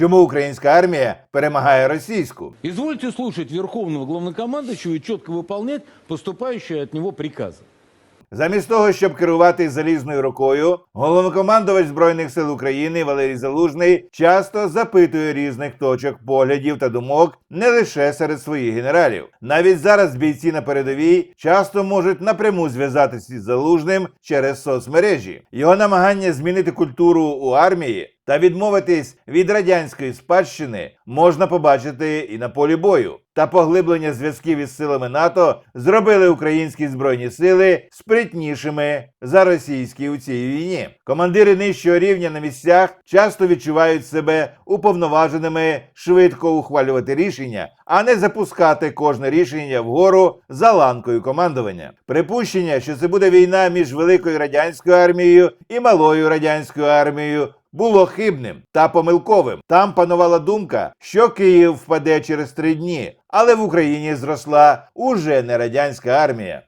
чому українська армія перемагає російську. Извольте слушать верховного главнокомандующего и четко выполнять поступающие от него приказы. Замість того, щоб керувати залізною рукою, головнокомандувач збройних сил України Валерій Залужний часто запитує різних точок поглядів та думок не лише серед своїх генералів. Навіть зараз бійці на передовій часто можуть напряму зв'язатися із залужним через соцмережі. Його намагання змінити культуру у армії та відмовитись від радянської спадщини можна побачити і на полі бою. Та поглиблення зв'язків із силами НАТО зробили українські збройні сили спритнішими за російські у цій війні. Командири нижчого рівня на місцях часто відчувають себе уповноваженими швидко ухвалювати рішення, а не запускати кожне рішення вгору за ланкою командування. Припущення, що це буде війна між великою радянською армією і малою радянською армією, було хибним та помилковим. Там панувала думка, що Київ впаде через три дні, але в Україні зросла уже не радянська армія.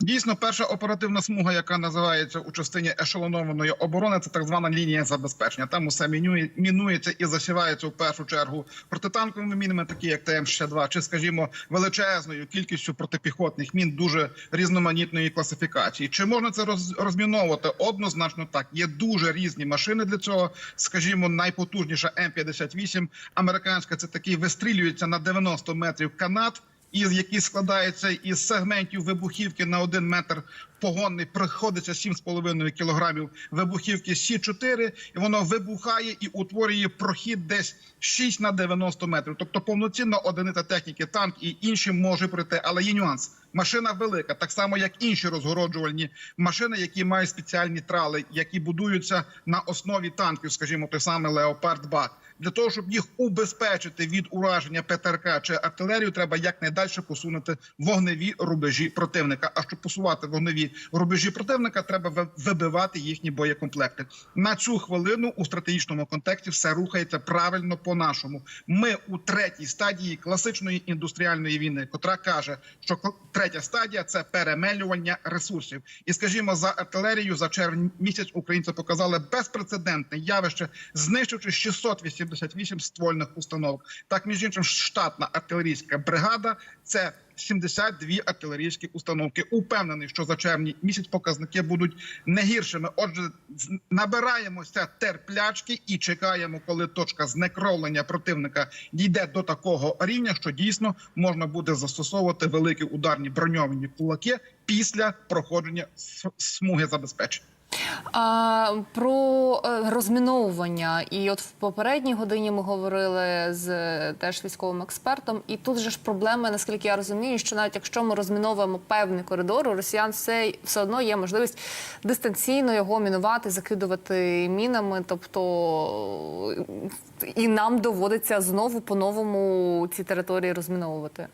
Дійсно, перша оперативна смуга, яка називається у частині ешелонованої оборони, це так звана лінія забезпечення. Там усе мінює, мінується і засівається в першу чергу протитанковими мінами, такі як ТМ-62, чи, скажімо, величезною кількістю протипіхотних мін дуже різноманітної класифікації. Чи можна це роз, розміновувати? Однозначно так. Є дуже різні машини для цього. Скажімо, найпотужніша М-58 американська це такий вистрілюється на 90 метрів канат із який складається із сегментів вибухівки на один метр погонний, приходиться 7,5 кілограмів вибухівки Сі 4 і воно вибухає і утворює прохід десь 6 на 90 метрів. Тобто повноцінна одиниця техніки, танк і інші може прийти, але є нюанс. Машина велика, так само як інші розгороджувальні машини, які мають спеціальні трали, які будуються на основі танків, скажімо, той самий Леопард 2 Для того щоб їх убезпечити від ураження ПТРК чи артилерію, треба якнайдальше посунути вогневі рубежі противника. А щоб посувати вогневі рубежі противника, треба ви- вибивати їхні боєкомплекти. На цю хвилину у стратегічному контексті все рухається правильно по нашому. Ми у третій стадії класичної індустріальної війни, котра каже, що третя стадія це перемелювання ресурсів. І скажімо, за артилерію за червень місяць українці показали безпрецедентне явище, знищивши 688 ствольних установок. Так між іншим, штатна артилерійська бригада це 72 артилерійські установки. Упевнений, що за червні місяць показники будуть не гіршими. Отже, набираємося терплячки і чекаємо, коли точка знекровлення противника дійде до такого рівня, що дійсно можна буде застосовувати великі ударні броньовані кулаки після проходження смуги забезпечення. А, про е, розміновування. І от в попередній годині ми говорили з е, теж військовим експертом. І тут же ж проблема, наскільки я розумію, що навіть якщо ми розміновуємо певний коридор, у росіян все, все одно є можливість дистанційно його мінувати, закидувати мінами. Тобто е, і нам доводиться знову по-новому ці території розміновувати.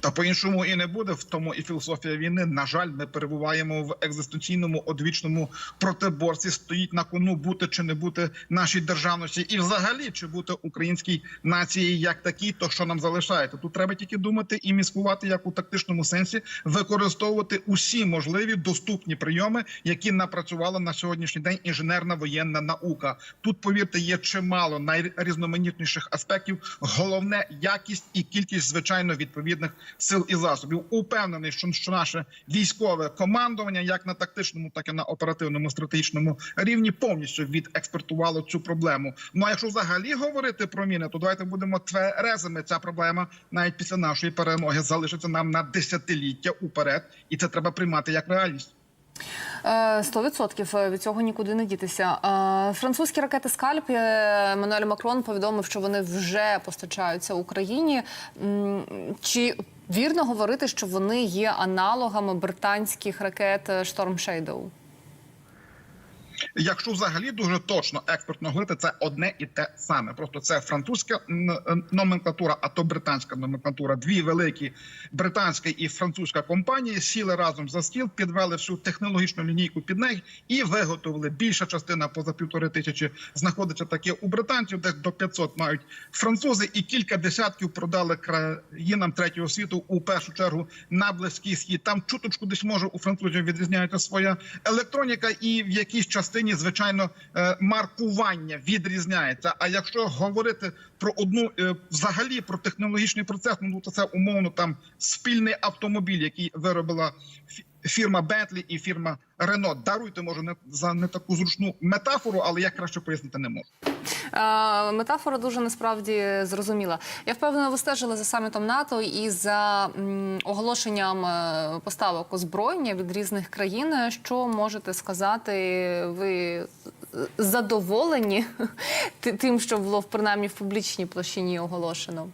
Та по-іншому і не буде в тому і філософія війни. На жаль, ми перебуваємо в екзистенційному одвічному протиборстві. Стоїть на кону бути чи не бути нашій державності, і взагалі чи бути українській нації як такій, то що нам залишається. Тут треба тільки думати і міскувати, як у тактичному сенсі, використовувати усі можливі доступні прийоми, які напрацювала на сьогоднішній день інженерна воєнна наука. Тут повірте, є чимало найрізноманітніших аспектів. Головне якість і кількість звичайно відповідних сил і засобів. Упевнений, що, що наше військове командування, як на тактичному, так і на оперативному стратегічному рівні, повністю відекспертувало цю проблему. Ну а якщо взагалі говорити про міни, то давайте будемо тверезими. Ця проблема навіть після нашої перемоги залишиться нам на десятиліття уперед, і це треба приймати як реальність. Е, Сто відсотків е, від цього нікуди не дітися. Е, Французькі ракети Скальп е, Еммануель Макрон повідомив, що вони вже постачаються Україні. Чи вірно говорити, що вони є аналогами британських ракет Storm Shadow? Якщо взагалі дуже точно експертно говорити, це одне і те саме. Просто це французька номенклатура, а то британська номенклатура. Дві великі британська і французька компанії сіли разом за стіл, підвели всю технологічну лінійку під неї і виготовили. Більша частина поза півтори тисячі знаходиться таке у британців, десь до 500 мають французи, і кілька десятків продали країнам третього світу у першу чергу на близький схід. Там чуточку десь може у французів відрізняється своя електроніка, і в якійсь частині частині, звичайно, е, маркування відрізняється. А якщо говорити про одну е, взагалі про технологічний процес, ну то це умовно там спільний автомобіль, який виробила фірма Bentley і фірма Renault. Даруйте, може, не за не таку зручну метафору, але я краще пояснити не можу. Метафора дуже насправді зрозуміла. Я впевнена, ви стежили за самітом НАТО і за оголошенням е, поставок озброєння від різних країн. Що можете сказати? Ви задоволені ти- тим, що було принаймні в публічній площині оголошено?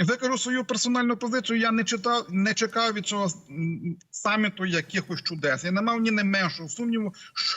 Викажу свою персональну позицію. Я не читав, не чекав від цього саміту якихось чудес. Я не мав ні не меншого сумніву,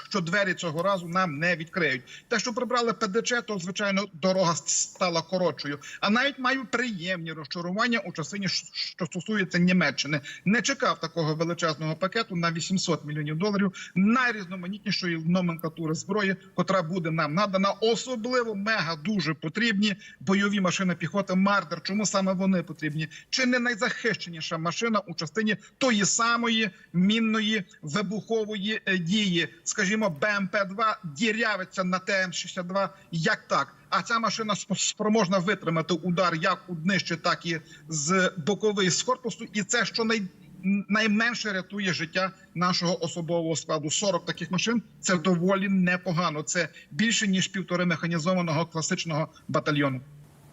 що двері цього разу нам не відкриють. Те, що прибрали ПДЧ, то звичайно дорога стала коротшою. А навіть маю приємні розчарування у частині, що- стосується Німеччини. Не чекав такого величезного пакету на 800 мільйонів доларів найрізноманітнішої номенклатури зброї, котра буде нам надана, особливо мега дуже потрібні бойові машини піхоти Мардер. Чому саме вони потрібні? Чи не найзахищеніша машина у частині тої самої мінної вибухової е, дії? Скажімо, БМП 2 дірявиться на ТМ-62 як так. А ця машина сп- спроможна витримати удар як у днище, так і з боковий з корпусу, і це що най найменше рятує життя нашого особового складу. 40 таких машин це доволі непогано. Це більше ніж півтори механізованого класичного батальйону.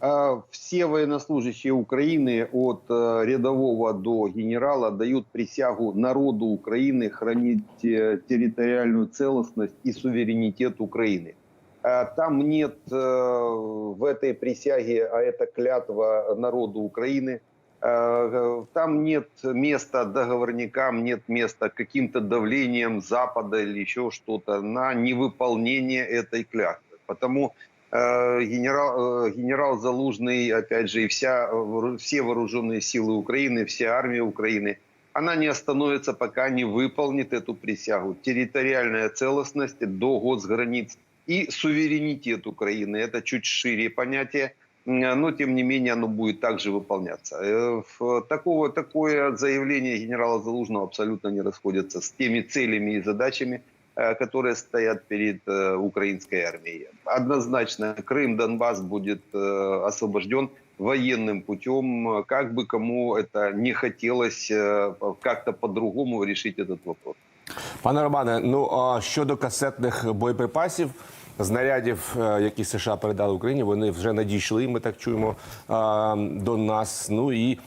А, Все военнослужащие Украины от э, рядового до генерала дают присягу народу Украины хранить э, территориальную целостность и суверенитет Украины. А Там нет э, в этой присяге, а это клятва народу Украины, э, там нет места договорникам, нет места каким-то давлением Запада или еще что-то на невыполнение этой клятвы. Потому генерал, э, генерал Залужный, опять же, и вся, э, воору- все вооруженные силы Украины, вся армия Украины, она не остановится, пока не выполнит эту присягу. Территориальная целостность до госграниц и суверенитет Украины. Это чуть шире понятие, м, но тем не менее оно будет также выполняться. Э, в- Такого, такое заявление генерала Залужного абсолютно не расходится с теми целями и задачами, э, которые стоят перед э, украинской армией. Однозначно Крым, Донбасс будет э, освобожден военным путем, э, как бы кому это не хотелось э, как-то по-другому решить этот вопрос. Пане Романе, ну а щодо касетних боєприпасів, знарядів, е, які США передали Україні, вони вже надійшли. Ми так чуємо а, до нас. Ну і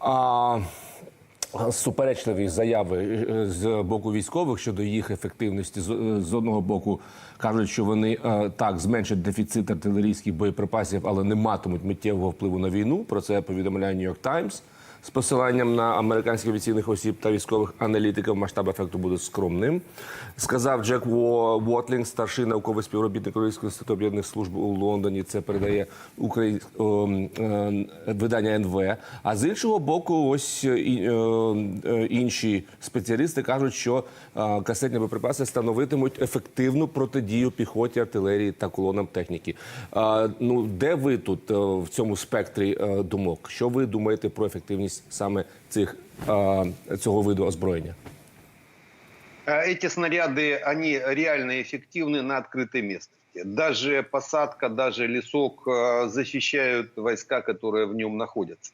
а, суперечливі заяви е, з боку військових щодо їх ефективності. З, е, одного боку кажуть, що вони е, так зменшать дефіцит артилерійських боєприпасів, але не матимуть миттєвого впливу на війну. Про це повідомляє Нью-Йорк Таймс. З посиланням на американських офіційних осіб та військових аналітиків масштаб ефекту буде скромним. Сказав Джек Вотлінг, старший науковий співробітник Українського інституту об'єднаних служб у Лондоні. Це передає Україн... о, е, видання НВ. А з іншого боку, ось е, е, інші спеціалісти кажуть, що касетні боєприпаси становитимуть ефективну протидію піхоті, артилерії та колонам техніки. Ну, де ви тут в цьому спектрі думок? Що ви думаєте про ефективність саме цих е, цього виду озброєння? Э, Эти снаряды, они реально эффективны на открытой местности. Даже посадка, даже лесок э, защищают войска, которые в нем находятся.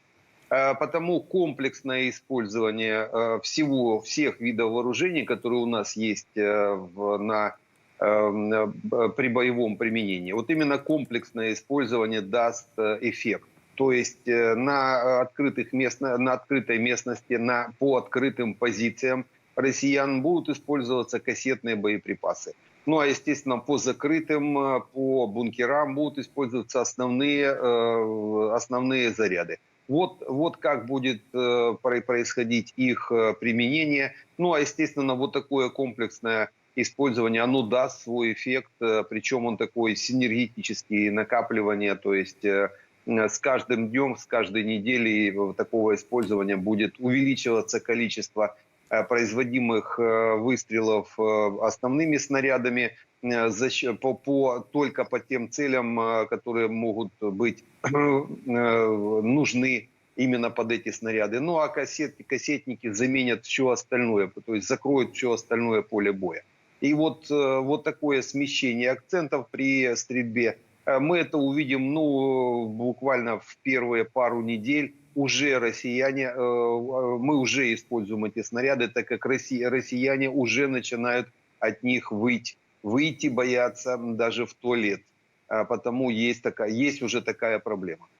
Э, Потому комплексное использование всего, всех видов вооружений, которые у нас есть на, при боевом применении, вот именно комплексное использование даст эффект. То есть э, на, открытых мест, на открытой местности, на, по открытым позициям россиян будут использоваться кассетные боеприпасы. Ну а, естественно, по закрытым, э, по бункерам будут использоваться основные, э, основные заряды. Вот, вот как будет э, про- происходить их э, применение. Ну а, естественно, вот такое комплексное использование, оно даст свой эффект, э, причем он такой синергетический, накапливание, то есть э, э, с каждым днем, с каждой неделей э, такого использования будет увеличиваться количество э, производимых э, выстрелов э, основными снарядами э, по, по- только по тем целям, э, которые могут быть э, нужны именно под эти снаряды. Ну а кассет, кассетники заменят все остальное, то есть закроют все остальное поле боя. И вот, э, вот такое смещение акцентов при стрельбе, э, мы это увидим ну, буквально в первые пару недель. Уже россияне, э, э, мы уже используем эти снаряды, так как россия- россияне уже начинают от них выйти. Выйти боятся даже в туалет. А Потому есть, такая, есть уже такая проблема.